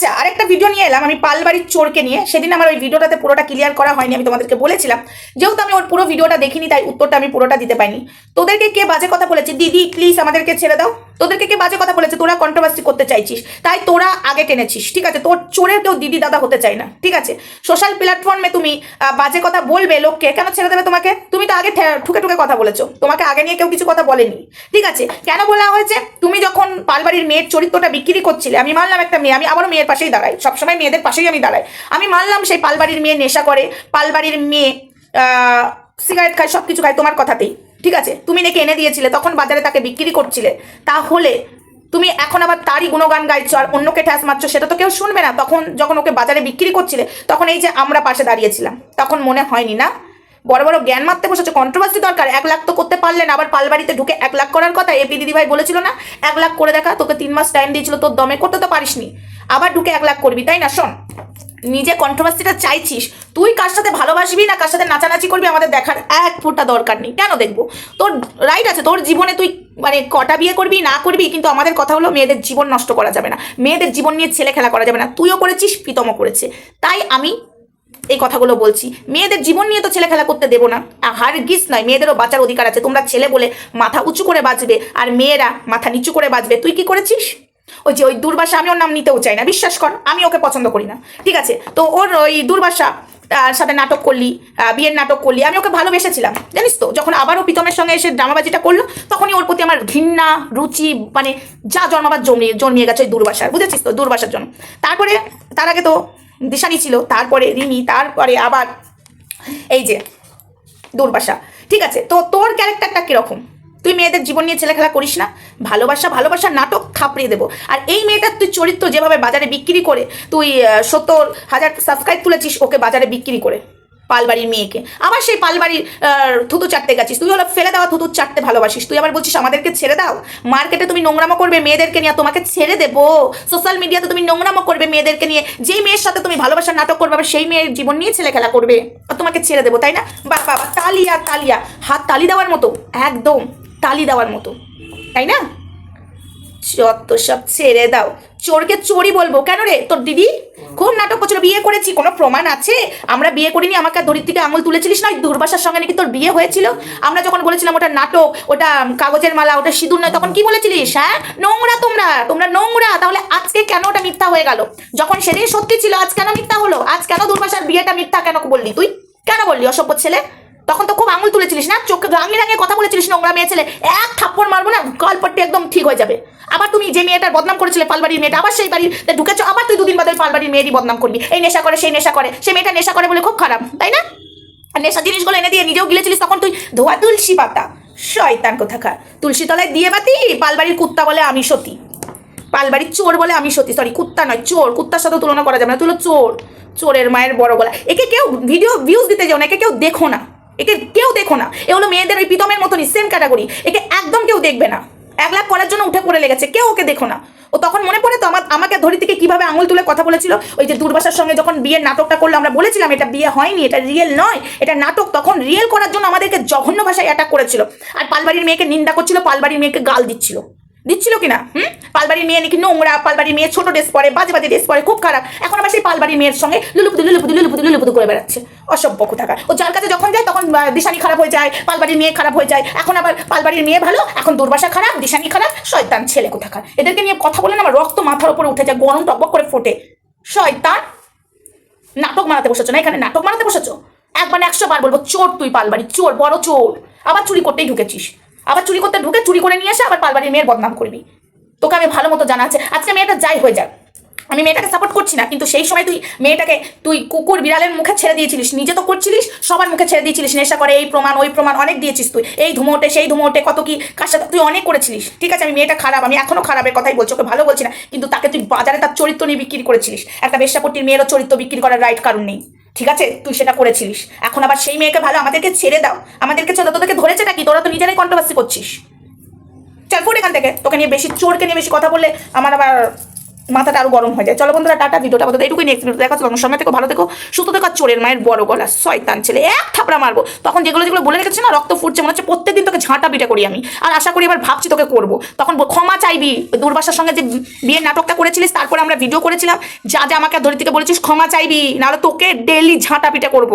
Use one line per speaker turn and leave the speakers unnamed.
আচ্ছা আরেকটা ভিডিও নিয়ে এলাম। আমি পালবাড়ির চোরকে নিয়ে। সেদিন আমার ওই ভিডিওটাতে পুরোটা ক্লিয়ার করা হয়নি, আমি তোমাদেরকে বলেছিলাম। যেহেতু আমি ওর পুরো ভিডিওটা দেখিনি, তাই উত্তরটা আমি পুরোটা দিতে পাইনি তোদেরকে কে বাজে কথা বলেছে? দিদি প্লিজ আমাদেরকে ছেড়ে দাও। তোদেরকে কে বাজে কথা বলেছে? তোরা কন্ট্রোভার্সি করতে চাইছিস। তাই তোরা আগে টেনেছিস, ঠিক আছে? তোর চোরে কেউ দিদি দাদা হতে চায় না, ঠিক আছে? সোশ্যাল প্ল্যাটফর্মে তুমি বাজে কথা বলবে লোককে, কেন ছেড়ে দেবে তোমাকে? তুমি তো আগে ঠুকে ঠুকে কথা বলেছ, তোমাকে আগে নিয়ে কেউ কিছু কথা বলেনি, ঠিক আছে? কেন বলা হয়েছে? তুমি যখন পালবাড়ির মেয়ের চরিত্রটা বিক্রি করছিলে, আমি মানলাম একটা মেয়ে, আমি আবারও মেয়ের পাশেই দাঁড়াই, সবসময় মেয়েদের পাশেই আমি দাঁড়াই। আমি মানলাম সেই পালবাড়ির মেয়ে নেশা করে, পালবাড়ির মেয়ে সিগারেট খায় সব কিছু খায় তোমার কথাতেই। ঠিক আছে, তুমি নাকি এনে দিয়েছিলে, তখন বাজারে তাকে বিক্রি করছিলে। তাহলে তুমি এখন আবার তারই গুণগান গাইছো আর অন্যকে ঠ্যাস মারছো, সেটা তো কেউ শুনবে না। তখন যখন ওকে বাজারে বিক্রি করছিলে, তখন এই যে আমরা পাশে দাঁড়িয়েছিলাম, তখন মনে হয়নি না? বড় বড় জ্ঞান মারতে বসেছে কন্ট্রোভার্সি দরকার, এক লাখ তো করতে পারলেন আবার পালবাড়িতে ঢুকে এক লাখ করার কথা এপি দিদি ভাই বলেছিল না? এক লাখ করে দেখা, তোকে তিন মাস টাইম দিয়েছিল, তোর দমে করতে তো পারিসনি। আবার ঢুকে এক লাখ করবি, তাই না? শোন নিজে কন্ট্রোভার্সিটা চাইছিস, তুই কার সাথে ভালোবাসবি না কার সাথে নাচানাচি করবি আমাদের দেখার এক ফুটটা দরকার নেই। কেন দেখব? তোর রাইট আছে, তোর জীবনে তুই মানে কটা বিয়ে করবি, না করবি, কিন্তু আমাদের কথা হলো মেয়েদের জীবন নষ্ট করা যাবে না। মেয়েদের জীবন নিয়ে ছেলে খেলা করা যাবে না। তুইও করেছিস, প্রীতমও করেছে। তাই আমি এই কথাগুলো বলছি। মেয়েদের জীবন নিয়ে তো ছেলে খেলা করতে দেবো না। হার গিস নয়, মেয়েদেরও বাঁচার অধিকার আছে। তোমরা ছেলে বলে মাথা উঁচু করে বাঁচবে, আর মেয়েরা মাথা নিচু করে বাঁচবে। তুই কি করেছিস? ওই যে ওই দুর্বাসা আমি ওর নাম নিতেও চাই না, বিশ্বাস কর, আমি ওকে পছন্দ করি না। ঠিক আছে? তো ওর ওই দুর্বাসা, তার সাথে নাটক করলি বিয়ের নাটক করলি, আমি ওকে ভালোবেসেছিলাম, জানিস তো? যখন আবারও প্রীতমের সঙ্গে এসে ড্রামাবাজিটা করল, তখনই ওর প্রতি আমার ঘৃণা, রুচি মানে যা জন্মাবার জন্মিয়ে জন্মিয়ে গেছে ওই দুর্বাসার, বুঝেছিস তো? দুর্বাসার জন্য। তারপরে, তার আগে তো দিশানি ছিল, তারপরে রিমি, তারপরে আবার এই যে দুর্বাসা। ঠিক আছে? তো তোর ক্যারেক্টারটা কীরকম? তুই মেয়েদের জীবন নিয়ে ছেলেখেলা করিস না। ভালোবাসা ভালোবাসা নাটক থাপড়িয়ে দেবো। আর এই মেয়েটার তুই চরিত্র যেভাবে বাজারে বিক্রি করে, তুই সত্তর হাজার সাবস্ক্রাইব তুলেছিস ওকে বাজারে বিক্রি করে, পালবাড়ির মেয়েকে। আবার সেই পালবাড়ির থুতু চাটতে গেছিস। তুই হলো ফেলে দেওয়া থুতু চাটতে ভালোবাসিস। তুই আবার বলছিস আমাদেরকে ছেড়ে দাও। মার্কেটে তুমি নোংরামো করবে মেয়েদেরকে নিয়ে তোমাকে ছেড়ে দেবো। সোশ্যাল মিডিয়াতে তুমি নোংরামো করবে মেয়েদেরকে নিয়ে। যেই মেয়ের সাথে তুমি ভালোবাসার নাটক করবে, আবার সেই মেয়ের জীবন নিয়ে ছেলে খেলা করবে। আর তোমাকে ছেড়ে দেবো, তাই না? বাবা তালিয়া তালিয়া। হাত তালি দেওয়ার মতো, একদম। তালি দেওয়ার মতো, তাই না? যত সব ছেড়ে দাও। চোরকে চোরই বলব। কেন রে? তোর দিদি খুব নাটক করছিল, বিয়ে করেছি, কোনো প্রমাণ আছে? আমরা বিয়ে করিনি, আমাকে দড়ির থেকে আঙুল তুলেছিলিস না দুর্বাসার সঙ্গে নাকি তোর বিয়ে হয়েছিল? আমরা যখন বলেছিলাম ওটা নাটক, ওটা কাগজের মালা, ওটা সিঁদুর নয়, তখন কি বলেছিলিস হ্যাঁ? নোংরা তোমরা তোমরা নোংরা। তাহলে আজকে কেন ওটা মিথ্যা হয়ে গেল? যখন সেদিন সত্যি ছিল, আজ কেন মিথ্যা হলো? আজ কেন দুর্বাসার বিয়েটা মিথ্যা কেন বললি তুই? কেন বললি অসভ্য ছেলে? তখন তো খুব আঙুল তুলেছিলিস না? চোখে রাঙিয়ে রাঙিয়ে কথা বলেছিলিস নোংরা মেয়ে ছেলে। এক থাপ্পড় মারবো না গল্পটি একদম ঠিক হয়ে যাবে। আবার তুমি যে মেয়েটার বদনাম করেছিলে পালবাড়ির মেয়েটা, আবার সেই বাড়িতে ঢুকেছো, আবার তুই দুদিন বাদে পালবাড়ির মেয়েরই বদনাম করবি। এই নেশা করে, সেই নেশা করে। সেই মেয়েটা নেশা করে বলে খুব খারাপ, তাই না? আর নেশা জিনিসগুলো এনে দিয়ে নিজেও গিলেছিলিস, তখন তুই ধোয়া তুলসী পাতা। শয়তান কোথাকার। তুলসী তলায় দিয়ে বাতি, পালবাড়ির কুত্তা বলে আমি সতী। পালবাড়ির চোর বলে আমি সত্যি সরি কুত্তা নয়, চোর। কুত্তার সাথে তুলনা করা যাবে না তুই হলো চোর। চোরের মায়ের বড় গলা। একে কেউ ভিডিও ভিউজ দিতে যাও না, একে কেউ দেখো না। একে কেউ দেখো না। এ হলো মেয়েদের ওই প্রীতমের মতনই সেম ক্যাটাগরি একে একদম কেউ দেখবে না। এক লাখ করার জন্য উঠে পড়ে লেগেছে, কেউ ওকে দেখো না। ও তখন মনে পড়ে তো আমার, আমাকে ধরি থেকে কীভাবে আঙুল তুলে কথা বলেছিল? ওই যে দুর্বাসার সঙ্গে যখন বিয়ের নাটকটা করল, আমরা বলেছিলাম এটা বিয়ে হয়নি, এটা রিয়েল নয়। এটা নাটক তখন রিয়েল করার জন্য আমাদেরকে জঘন্য ভাষায় অ্যাটাক করেছিল। আর পালবাড়ির মেয়েকে নিন্দা করছিল, পালবাড়ির মেয়েকে গাল দিচ্ছিল। দিচ্ছিল কিনা? হুম? পালবাড়ির মেয়ে নাকি নোংরা, পালবাড়ির মেয়ে ছোট ড্রেস পরে, বাজে বাজে ড্রেস পরে, খুব খারাপ। এখন আবার সেই পালবাড়ির মেয়ের সঙ্গে লুলুপুতু লুলুপুতু লুলুপুতু লুলুপুতু করে বেড়াচ্ছে। অসভ্য কোথাকার। ও যার কাছে যখন যায় তখন দিশানি খারাপ হয়ে যায়, পালবাড়ির মেয়ে খারাপ হয়ে যায়। এখন আবার পালবাড়ির মেয়ে ভালো, এখন দুর্বাসা খারাপ, দিশানি খারাপ, শয়তান ছেলে কোথাকার। এদেরকে নিয়ে কথা বলে না আমার রক্ত মাথার উপরে উঠে যায়, গরম টকবক করে ফোটে। শয়তান! নাটক মানাতে বসেছো না? এখানে নাটক মানাতে বসেছো? একবার একশো বার বলব, চোর তুই পালবাড়ি চোর, বড় চোর। আবার চুরি করতেই ঢুকেছিস। আবার চুরি করতে ঢুকে চুরি করে নিয়ে এসে আবার পালবাড়ির মেয়ের বদনাম করবি। তোকে আমি ভালো মতো জানা আছে। আজকে মেয়েটা যাই হয়ে যাক। আমি মেয়েটাকে সাপোর্ট করছি না, কিন্তু সেই সময় তুই মেয়েটাকে, তুই কুকুর বিড়ালের মুখে ছেড়ে দিয়েছিলিস, নিজে তো করছিলিস, সবার মুখে ছেড়ে দিয়েছিলিস, নেশা করে, এই প্রমাণ, ওই প্রমাণ, অনেক দিয়েছিস তুই, এই ধুমোটে, সেই ধুমোটে, কত কি, কার সাথে, তুই অনেক করেছিলিস, ঠিক আছে, আমি মেয়েটা খারাপ, আমি এখনও খারাপের কথাই বলছি, ওকে ভালো বলছি না, কিন্তু তাকে তুই বাজারে তার চরিত্র নিয়ে বিক্রি করেছিলিস, একটা বেশ্যাপট্টির মেয়েরও চরিত্র বিক্রি করার রাইট কারণ নেই, ঠিক আছে, তুই সেটা করেছিলিস, এখন আবার সেই মেয়েকে ভালো আমাদেরকে ছেড়ে দাও, আমাদেরকে ছেড়ে তোদেরকে ধরেছে নাকি, তোরা তো নিজেরাই কন্ট্রোভার্সি করছিস, চল ফুট এখান থেকে, তোকে নিয়ে বেশি, চোরকে নিয়ে বেশি কথা বললে আমার আবার মাথাটা আরও গরম হয়ে যায়। চলো বন্ধুরা, টাটা, ভিডিওটা আমাদের এইটুকুই নেক্সট ভিডিও দেখা তোমার সময় থেকে ভালো থেকো, সুস্থ থেকো চোরের মায়ের বড় গলা, শয়তান ছেলে, এক থাপড়া মারবো। তখন যেগুলো যেগুলো বলে রেখেছে না, রক্ত ফুটছে, মনে হচ্ছে প্রত্যেকদিন তোকে ঝাঁটা পিটা করি আমি। আর আশা করি এবার ভাবছি তোকে করব। তখন ক্ষমা চাইবি। দুর্বাসার সঙ্গে যে বিয়ের নাটকটা করেছিলিস, তারপরে আমরা ভিডিও করেছিলাম। যা যা আমাকে ধরে থেকে বলেছিস, ক্ষমা চাইবি। নাহলে তোকে ডেলি ঝাঁটা পিটা করব।